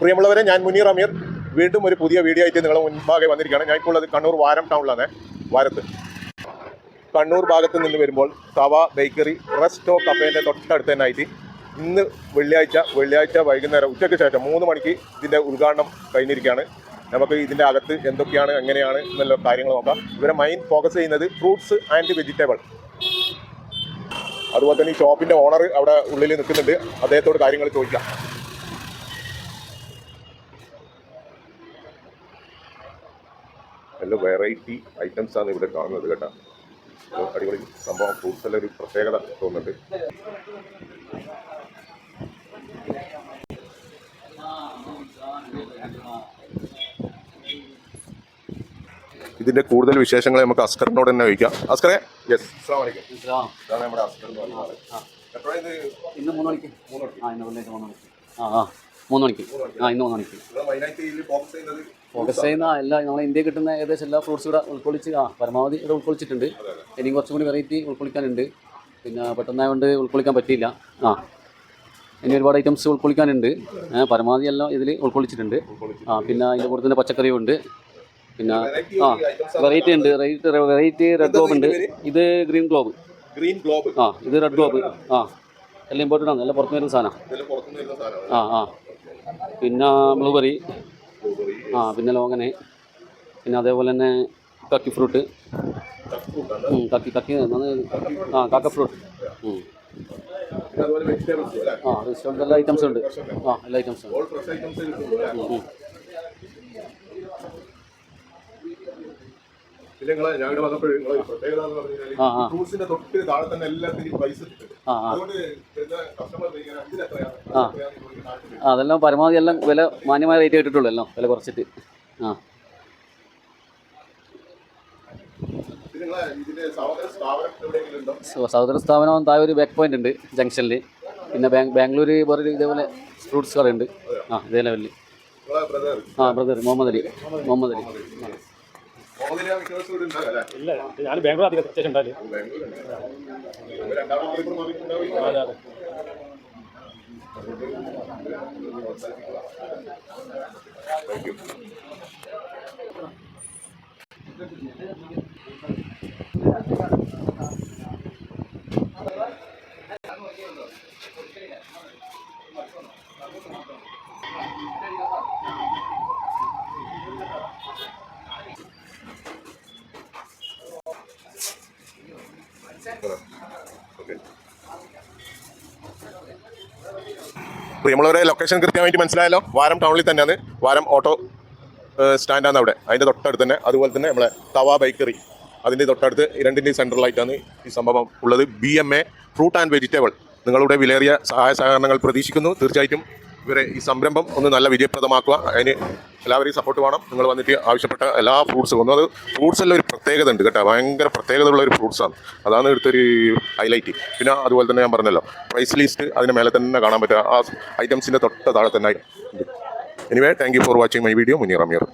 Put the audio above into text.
പ്രിയമുള്ളവരെ ഞാൻ മുനീർ അമീർ. വീണ്ടും ഒരു പുതിയ വീഡിയോ ആയിട്ട് നിങ്ങളുടെ മുൻപാകെ വന്നിരിക്കുകയാണ്. ഞാൻ ഇപ്പോൾ ഉള്ളത് കണ്ണൂർ വാരം ടൗണിലാണ് വാരത്ത്. കണ്ണൂർ ഭാഗത്ത് നിന്ന് വരുമ്പോൾ തവ ബേക്കറി റെസ്റ്റോ കഫേന്റെ തൊട്ടടുത്ത് തന്നെ ആയിട്ട് ഇന്ന് വെള്ളിയാഴ്ച വെള്ളിയാഴ്ച വൈകുന്നേരം ഉച്ചയ്ക്ക് ശേഷം മൂന്ന് മണിക്ക് ഇതിന്റെ ഉദ്ഘാടനം കഴിഞ്ഞിരിക്കുകയാണ്. നമുക്ക് ഇതിന്റെ അകത്ത് എന്തൊക്കെയാണ് എങ്ങനെയാണ് എന്നുള്ള കാര്യങ്ങൾ നോക്കാം. ഇവരെ മെയിൻ ഫോക്കസ് ചെയ്യുന്നത് ഫ്രൂട്ട്സ് ആൻഡ് വെജിറ്റബിൾ അതുപോലെ തന്നെ ഈ ഷോപ്പിന്റെ ഓണർ അവിടെ ഉള്ളിൽ നിൽക്കുന്നുണ്ട്. അദ്ദേഹത്തോട് കാര്യങ്ങൾ ചോദിക്കാം. നല്ല വെറൈറ്റി ഐറ്റംസ് ആണ് ഇവിടെ കാണുന്നത് കേട്ടോ. അടിപൊളി സംഭവം. ഫ്രൂട്ട്സ് എല്ലാം ഒരു പ്രത്യേകത തോന്നുന്നുണ്ട്. ഇതിന്റെ കൂടുതൽ വിശേഷങ്ങൾ നമുക്ക് അസ്കറിനോട് തന്നെ ചോദിക്കാം. അസ്കറെ? യെസ് ഇതാണ് നമ്മുടെ അസ്കർ എന്ന് പറയുന്നത്. എപ്പോഴാ ഇത്? ഇന്ന് മൂന്ന് മണിക്ക്. ആ ഇന്ന് മൂന്ന് മണിക്ക്. ആ ആ. മൂന്ന് മണിക്ക്. ആ ഇന്ന് മൂന്ന് മണിക്ക്. നിങ്ങൾ മെയിനായിട്ട് ഇതിൽ ഫോക്കസ് ചെയ്യുന്നത് ഫോക്കസ് ചെയ്യുന്ന എല്ലാ നമ്മളെ ഇന്ത്യ കിട്ടുന്ന ഏകദേശം എല്ലാ ഫ്രൂട്ട്സും ഇവിടെ ഉൾക്കൊള്ളിച്ച് ആ പരമാവധി ഇവിടെ ഉൾക്കൊള്ളിച്ചിട്ടുണ്ട്. ഇനിയും കുറച്ചും കൂടി വെറൈറ്റി ഉൾക്കൊള്ളിക്കാനുണ്ട്. പിന്നെ പെട്ടെന്നായതുകൊണ്ട് ഉൾക്കൊള്ളിക്കാൻ പറ്റിയില്ല. ആ. ഇനി ഒരുപാട് ഐറ്റംസ് ഉൾക്കൊള്ളിക്കാനുണ്ട്. പരമാവധി എല്ലാം ഇതിൽ ഉൾക്കൊള്ളിച്ചിട്ടുണ്ട്. ആ പിന്നെ അതിന്റെ കൂടെ തന്നെ പച്ചക്കറിയും ഉണ്ട് പിന്നെ ആ വെറൈറ്റി ഉണ്ട്. വെറൈറ്റി റെഡ് ഗ്ലോബ് ഉണ്ട്. ഇത് ഗ്രീൻ ഗ്ലോബ് ഗ്രീൻ ഗ്ലോബ് ആ ഇത് റെഡ് ഗ്ലോബ് ആ. എല്ലാം ഇമ്പോർട്ടന്റ് ആണ്. എല്ലാം പുറത്തുനിന്ന് വരുന്ന സാധനമാണ് ആ ആ. പിന്നെ ബ്ലൂബെറി ആ പിന്നെ ലോങ്ങന് പിന്നെ അതേപോലെ തന്നെ കക്കി ഫ്രൂട്ട്. കക്കി കക്കി ആ കാക്ക ഫ്രൂട്ട്. ആ വെജിറ്റബിൾസ് എല്ലാ ഐറ്റംസും ഉണ്ട്. ആ എല്ലാ ഐറ്റംസും ഉണ്ട്. നിങ്ങളെ വന്നപ്പോൾ നിങ്ങളെ പ്രത്യേകത എന്ന് പറഞ്ഞു കഴിഞ്ഞാൽ ആ, ആ. ഫ്രൂട്ട്സിന്റെ തൊട്ട് താഴെ തന്നെ എല്ലാത്തിനും പൈസ ഇട്ടിട്ടുണ്ട് ആ ആ. അതുകൊണ്ട് വരുന്ന കസ്റ്റമർ എത്രയാണ്. ആ, അതെല്ലാം പരമാവധി എല്ലാം വില മാന്യമായ റേറ്റ് കിട്ടിട്ടുള്ളൂ എല്ലാം വില കുറച്ചിട്ട്. ആ. നിങ്ങളെ ഇതിന്റെ സഹോദര സ്ഥാപനം എവിടെയെങ്കിലും ഉണ്ടോ? സ- സഹോദര സ്ഥാപനം താഴെ ഒരു ബാക്ക് പോയിന്റ് ഉണ്ട് ജംഗ്ഷനിൽ പിന്നെ ബാങ്ക് ബാംഗ്ലൂർ വേറൊരു ഇതേപോലെ ഫ്രൂട്ട്സ് കടയുണ്ട്. ആ ഇതേ ലെവലിൽ നിങ്ങളെ ബ്രദർ ആ ബ്രദർ മുഹമ്മദ് അലി. മുഹമ്മദ് അലി. ഇല്ല ഞാൻ ബാംഗ്ലൂർ അധികം അത്യാവശ്യം ഉണ്ടാവില്ല അതെ അതെ. Thank you. പ്രിയമുള്ളവരെ ലൊക്കേഷൻ കൃത്യമായിട്ട് മനസ്സിലായല്ലോ. വാരം ടൗണിൽ തന്നെയാണ്. വാരം ഓട്ടോ സ്റ്റാൻഡാണ് അവിടെ. അതിന്റെ തൊട്ടടുത്ത് തന്നെ. അതുപോലെ തന്നെ നമ്മളെ തവ ബേക്കറി അതിന്റെ തൊട്ടടുത്ത് രണ്ടിന്റെയും സെൻട്രലായിട്ടാണ് ഈ സംഭവം ഉള്ളത്. B M A fruit and vegetable നിങ്ങളുടെ വിലയേറിയ സഹായ സഹകരണങ്ങൾ പ്രതീക്ഷിക്കുന്നു. തീർച്ചയായിട്ടും ഇവരെ ഈ സംരംഭം ഒന്ന് നല്ല വിജയപ്രദമാക്കുക. അതിന് എല്ലാവരെയും സപ്പോർട്ട് വേണം. നിങ്ങൾ വന്നിട്ട് ആവശ്യപ്പെട്ട എല്ലാ ഫ്രൂട്ട്സും ഒന്നും അത് ഫ്രൂട്ട്സ് എല്ലാം ഒരു പ്രത്യേകത ഉണ്ട് കേട്ടോ. ഭയങ്കര പ്രത്യേകത ഉള്ള ഒരു ഫ്രൂട്ട്സാണ് അതാണ് ഇവിടുത്തെ ഹൈലൈറ്റ് പിന്നെ അതുപോലെ തന്നെ ഞാൻ പറഞ്ഞല്ലോ പ്രൈസ് ലിസ്റ്റ് അതിന് മേലെ തന്നെ കാണാൻ പറ്റുക. ആ ഐറ്റംസിന്റെ തൊട്ട് താഴെ തന്നെ ഉണ്ട് anyway thank you for watching my video Munir Amir.